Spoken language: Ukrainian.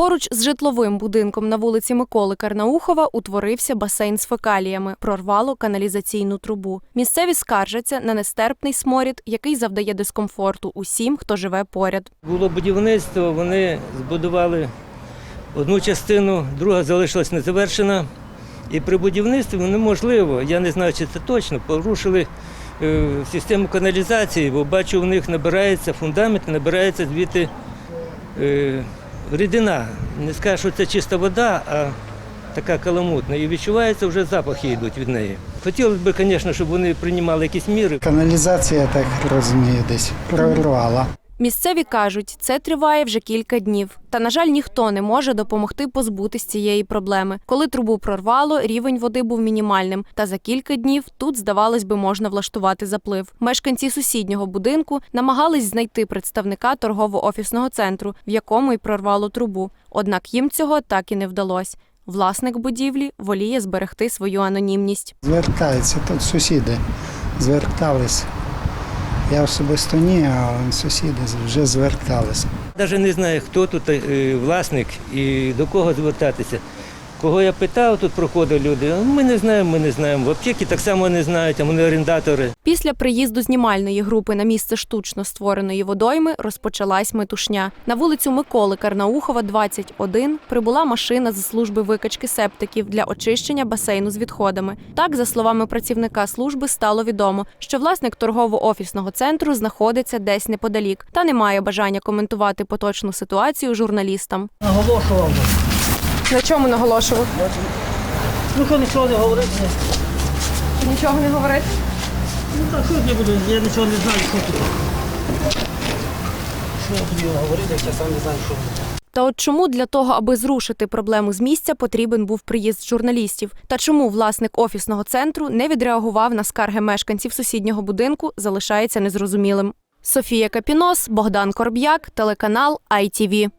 Поруч з житловим будинком на вулиці Миколи Карнаухова утворився басейн з фекаліями, прорвало каналізаційну трубу. Місцеві скаржаться на нестерпний сморід, який завдає дискомфорту усім, хто живе поряд. Було будівництво, вони збудували одну частину, друга залишилась незавершена. І при будівництві неможливо, я не знаю, чи це точно, порушили е, систему каналізації, бо бачу, у них набирається фундамент, набирається звідти е, рідина. Не скажу, що це чиста вода, а така каламутна. І відчувається, вже запахи йдуть від неї. Хотілося б, звісно, щоб вони приймали якісь міри. Каналізація, так розумію, десь прорвала. Місцеві кажуть, це триває вже кілька днів. Та, на жаль, ніхто не може допомогти позбутись цієї проблеми. Коли трубу прорвало, рівень води був мінімальним. Та за кілька днів тут, здавалось би, можна влаштувати заплив. Мешканці сусіднього будинку намагались знайти представника торгово-офісного центру, в якому й прорвало трубу. Однак їм цього так і не вдалося. Власник будівлі воліє зберегти свою анонімність. Звертаються тут сусіди, звертались. Я особисто ні, а сусіди вже зверталися. Навіть не знаю, хто тут е, власник і до кого звертатися. Кого я питав, тут проходили люди. Ми не знаємо, ми не знаємо. В аптеки так само не знають, а вони орендатори. Після приїзду знімальної групи на місце штучно створеної водойми розпочалась метушня. На вулицю Миколи Карнаухова, 21, прибула машина з служби викачки септиків для очищення басейну з відходами. Так, за словами працівника служби, стало відомо, що власник торгово-офісного центру знаходиться десь неподалік та не має бажання коментувати поточну ситуацію журналістам. Наголошував. На чому наголошував? Ну нічого не говорити. Нічого не говорить. Ну так що я буду, я нічого не знаю, що тут. Що я буду говорити, як я сам не знаю, що буде. Та от чому для того, аби зрушити проблему з місця, потрібен був приїзд журналістів? Та чому власник офісного центру не відреагував на скарги мешканців сусіднього будинку, залишається незрозумілим. Софія Капінос, Богдан Корб'як, телеканал ITV.